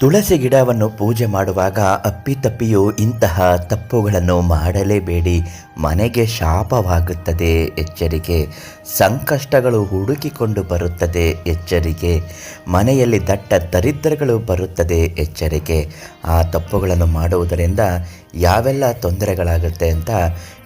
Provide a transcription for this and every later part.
ತುಳಸಿ ಗಿಡವನ್ನು ಪೂಜೆ ಮಾಡುವಾಗ ಅಪ್ಪಿತಪ್ಪಿಯೂ ಇಂತಹ ತಪ್ಪುಗಳನ್ನು ಮಾಡಲೇಬೇಡಿ. ಮನೆಗೆ ಶಾಪವಾಗುತ್ತದೆ, ಎಚ್ಚರಿಕೆ. ಸಂಕಷ್ಟಗಳು ಹುಡುಕಿಕೊಂಡು ಬರುತ್ತದೆ, ಎಚ್ಚರಿಕೆ. ಮನೆಯಲ್ಲಿ ದಟ್ಟ ದರಿದ್ರಗಳು ಬರುತ್ತದೆ, ಎಚ್ಚರಿಕೆ. ಆ ತಪ್ಪುಗಳನ್ನು ಮಾಡುವುದರಿಂದ ಯಾವೆಲ್ಲ ತೊಂದರೆಗಳಾಗುತ್ತೆ ಅಂತ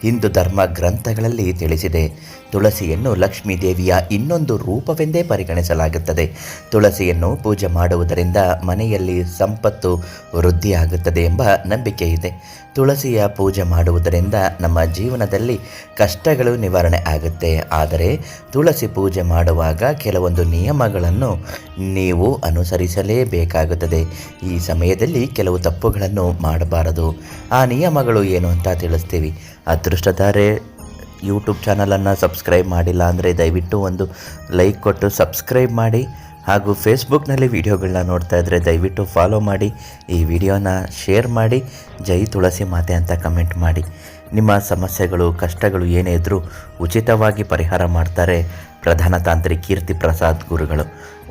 ಹಿಂದೂ ಧರ್ಮ ಗ್ರಂಥಗಳಲ್ಲಿ ತಿಳಿಸಿದೆ. ತುಳಸಿಯನ್ನು ಲಕ್ಷ್ಮೀ ದೇವಿಯ ಇನ್ನೊಂದು ರೂಪವೆಂದೇ ಪರಿಗಣಿಸಲಾಗುತ್ತದೆ. ತುಳಸಿಯನ್ನು ಪೂಜೆ ಮಾಡುವುದರಿಂದ ಮನೆಯಲ್ಲಿ ಸಂಪತ್ತು ವೃದ್ಧಿಯಾಗುತ್ತದೆ ಎಂಬ ನಂಬಿಕೆ ಇದೆ. ತುಳಸಿಯ ಪೂಜೆ ಮಾಡುವುದರಿಂದ ನಮ್ಮ ಜೀವನದಲ್ಲಿ ಕಷ್ಟಗಳು ನಿವಾರಣೆ ಆಗುತ್ತೆ. ಆದರೆ ತುಳಸಿ ಪೂಜೆ ಮಾಡುವಾಗ ಕೆಲವೊಂದು ನಿಯಮಗಳನ್ನು ನೀವು ಅನುಸರಿಸಲೇಬೇಕಾಗುತ್ತದೆ. ಈ ಸಮಯದಲ್ಲಿ ಕೆಲವು ತಪ್ಪುಗಳನ್ನು ಮಾಡಬಾರದು. ನಿಯಮಗಳು ಏನು ಅಂತ ತಿಳಿಸ್ತೀವಿ. ಅದೃಷ್ಟಧಾರೆ ಯೂಟ್ಯೂಬ್ ಚಾನಲನ್ನು ಸಬ್ಸ್ಕ್ರೈಬ್ ಮಾಡಿಲ್ಲ ಅಂದರೆ ದಯವಿಟ್ಟು ಒಂದು ಲೈಕ್ ಕೊಟ್ಟು ಸಬ್ಸ್ಕ್ರೈಬ್ ಮಾಡಿ ಹಾಗೂ ಫೇಸ್ಬುಕ್ನಲ್ಲಿ ವಿಡಿಯೋಗಳನ್ನ ನೋಡ್ತಾ ಇದ್ದರೆ ದಯವಿಟ್ಟು ಫಾಲೋ ಮಾಡಿ, ಈ ವಿಡಿಯೋನ ಶೇರ್ ಮಾಡಿ, ಜೈ ತುಳಸಿ ಮಾತೆ ಅಂತ ಕಮೆಂಟ್ ಮಾಡಿ. ನಿಮ್ಮ ಸಮಸ್ಯೆಗಳು, ಕಷ್ಟಗಳು ಏನೇ ಇದ್ದರೂ ಉಚಿತವಾಗಿ ಪರಿಹಾರ ಮಾಡ್ತಾರೆ ಪ್ರಧಾನ ತಾಂತ್ರಿ ಕೀರ್ತಿ ಪ್ರಸಾದ್ ಗುರುಗಳು.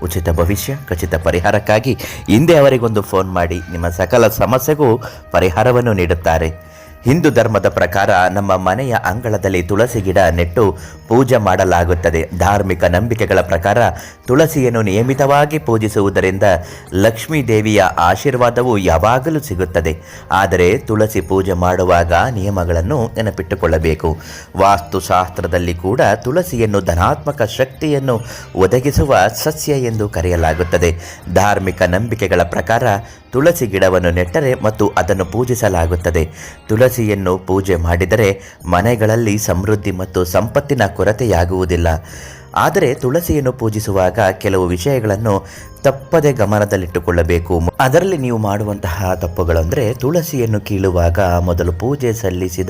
ಉಚಿತ ಭವಿಷ್ಯ ಖಚಿತ ಪರಿಹಾರಕ್ಕಾಗಿ ಹಿಂದೆ ಅವರಿಗೊಂದು ಫೋನ್ ಮಾಡಿ ನಿಮ್ಮ ಸಕಲ ಸಮಸ್ಯೆಗೂ ಪರಿಹಾರವನ್ನು ನೀಡುತ್ತಾರೆ. ಹಿಂದೂ ಧರ್ಮದ ಪ್ರಕಾರ ನಮ್ಮ ಮನೆಯ ಅಂಗಳದಲ್ಲಿ ತುಳಸಿ ಗಿಡ ನೆಟ್ಟು ಪೂಜೆ ಮಾಡಲಾಗುತ್ತದೆ. ಧಾರ್ಮಿಕ ನಂಬಿಕೆಗಳ ಪ್ರಕಾರ ತುಳಸಿಯನ್ನು ನಿಯಮಿತವಾಗಿ ಪೂಜಿಸುವುದರಿಂದ ಲಕ್ಷ್ಮೀ ದೇವಿಯ ಆಶೀರ್ವಾದವು ಯಾವಾಗಲೂ ಸಿಗುತ್ತದೆ. ಆದರೆ ತುಳಸಿ ಪೂಜೆ ಮಾಡುವಾಗ ನಿಯಮಗಳನ್ನು ನೆನಪಿಟ್ಟುಕೊಳ್ಳಬೇಕು. ವಾಸ್ತುಶಾಸ್ತ್ರದಲ್ಲಿ ಕೂಡ ತುಳಸಿಯನ್ನು ಧನಾತ್ಮಕ ಶಕ್ತಿಯನ್ನು ಒದಗಿಸುವ ಸಸ್ಯ ಎಂದು ಕರೆಯಲಾಗುತ್ತದೆ. ಧಾರ್ಮಿಕ ನಂಬಿಕೆಗಳ ಪ್ರಕಾರ ತುಳಸಿ ಗಿಡವನ್ನು ನೆಟ್ಟರೆ ಮತ್ತು ಅದನ್ನು ಪೂಜಿಸಲಾಗುತ್ತದೆ. ತುಳಸಿಯನ್ನು ಪೂಜೆ ಮಾಡಿದರೆ ಮನೆಗಳಲ್ಲಿ ಸಮೃದ್ಧಿ ಮತ್ತು ಸಂಪತ್ತಿನ ಕೊರತೆಯಾಗುವುದಿಲ್ಲ. ಆದರೆ ತುಳಸಿಯನ್ನು ಪೂಜಿಸುವಾಗ ಕೆಲವು ವಿಷಯಗಳನ್ನು ತಪ್ಪದೆ ಗಮನದಲ್ಲಿಟ್ಟುಕೊಳ್ಳಬೇಕು. ಅದರಲ್ಲಿ ನೀವು ಮಾಡುವಂತಹ ತಪ್ಪುಗಳಂದರೆ ತುಳಸಿಯನ್ನು ಕೀಳುವಾಗ ಮೊದಲು ಪೂಜೆ ಸಲ್ಲಿಸಿದ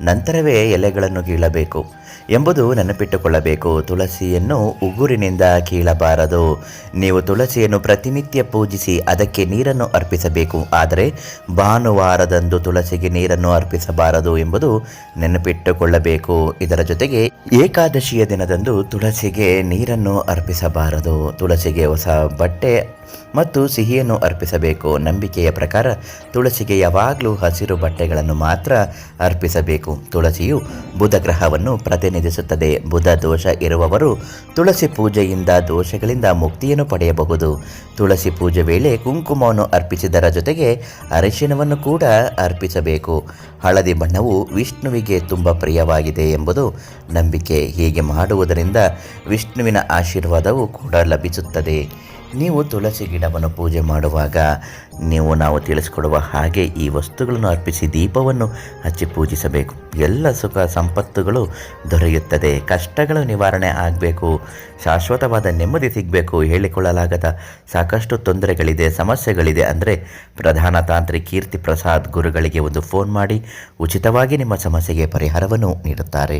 ನಂತರವೇ ಎಲೆಗಳನ್ನು ಕೀಳಬೇಕು ಎಂಬುದು ನೆನಪಿಟ್ಟುಕೊಳ್ಳಬೇಕು. ತುಳಸಿಯನ್ನು ಉಗುರಿನಿಂದ ಕೀಳಬಾರದು. ನೀವು ತುಳಸಿಯನ್ನು ಪ್ರತಿನಿತ್ಯ ಪೂಜಿಸಿ ಅದಕ್ಕೆ ನೀರನ್ನು ಅರ್ಪಿಸಬೇಕು. ಆದರೆ ಭಾನುವಾರದಂದು ತುಳಸಿಗೆ ನೀರನ್ನು ಅರ್ಪಿಸಬಾರದು ಎಂಬುದು ನೆನಪಿಟ್ಟುಕೊಳ್ಳಬೇಕು. ಇದರ ಜೊತೆಗೆ ಏಕಾದಶಿಯ ದಿನದಂದು ತುಳಸಿಗೆ ನೀರನ್ನು ಅರ್ಪಿಸಬಾರದು. ತುಳಸಿಗೆ ಹೊಸ ಬಟ್ಟೆ ಮತ್ತು ಸಿಹಿಯನ್ನು ಅರ್ಪಿಸಬೇಕು. ನಂಬಿಕೆಯ ಪ್ರಕಾರ ತುಳಸಿಗೆ ಯಾವಾಗಲೂ ಹಸಿರು ಬಟ್ಟೆಗಳನ್ನು ಮಾತ್ರ ಅರ್ಪಿಸಬೇಕು. ತುಳಸಿಯು ಬುಧ ಗ್ರಹವನ್ನು ಪ್ರತಿನಿಧಿಸುತ್ತದೆ. ಬುಧ ದೋಷ ಇರುವವರು ತುಳಸಿ ಪೂಜೆಯಿಂದ ದೋಷಗಳಿಂದ ಮುಕ್ತಿಯನ್ನು ಪಡೆಯಬಹುದು. ತುಳಸಿ ಪೂಜೆ ವೇಳೆ ಕುಂಕುಮವನ್ನು ಅರ್ಪಿಸಿದರ ಜೊತೆಗೆ ಅರಿಶಿನವನ್ನು ಕೂಡ ಅರ್ಪಿಸಬೇಕು. ಹಳದಿ ಬಣ್ಣವು ವಿಷ್ಣುವಿಗೆ ತುಂಬ ಪ್ರಿಯವಾಗಿದೆ ಎಂಬುದು ನಂಬಿಕೆ. ಹೀಗೆ ಮಾಡುವುದರಿಂದ ವಿಷ್ಣುವಿನ ಆಶೀರ್ವಾದವು ಕೂಡ ಲಭಿಸುತ್ತದೆ. ನೀವು ತುಳಸಿ ಗಿಡವನ್ನು ಪೂಜೆ ಮಾಡುವಾಗ ನೀವು, ನಾವು ತಿಳಿಸಿಕೊಡುವ ಹಾಗೆ ಈ ವಸ್ತುಗಳನ್ನು ಅರ್ಪಿಸಿ ದೀಪವನ್ನು ಹಚ್ಚಿ ಪೂಜಿಸಬೇಕು. ಎಲ್ಲ ಸುಖ ಸಂಪತ್ತುಗಳು ದೊರೆಯುತ್ತದೆ. ಕಷ್ಟಗಳು ನಿವಾರಣೆ ಆಗಬೇಕು. ಶಾಶ್ವತವಾದ ನೆಮ್ಮದಿ ಸಿಗಬೇಕು. ಹೇಳಿಕೊಳ್ಳಲಾಗದ ಸಾಕಷ್ಟು ತೊಂದರೆಗಳಿದೆ, ಸಮಸ್ಯೆಗಳಿದೆ ಅಂದರೆ ಪ್ರಧಾನ ತಾಂತ್ರಿ ಕೀರ್ತಿ ಪ್ರಸಾದ್ ಗುರುಗಳಿಗೆ ಒಂದು ಫೋನ್ ಮಾಡಿ ಉಚಿತವಾಗಿ ನಿಮ್ಮ ಸಮಸ್ಯೆಗೆ ಪರಿಹಾರವನ್ನು ನೀಡುತ್ತಾರೆ.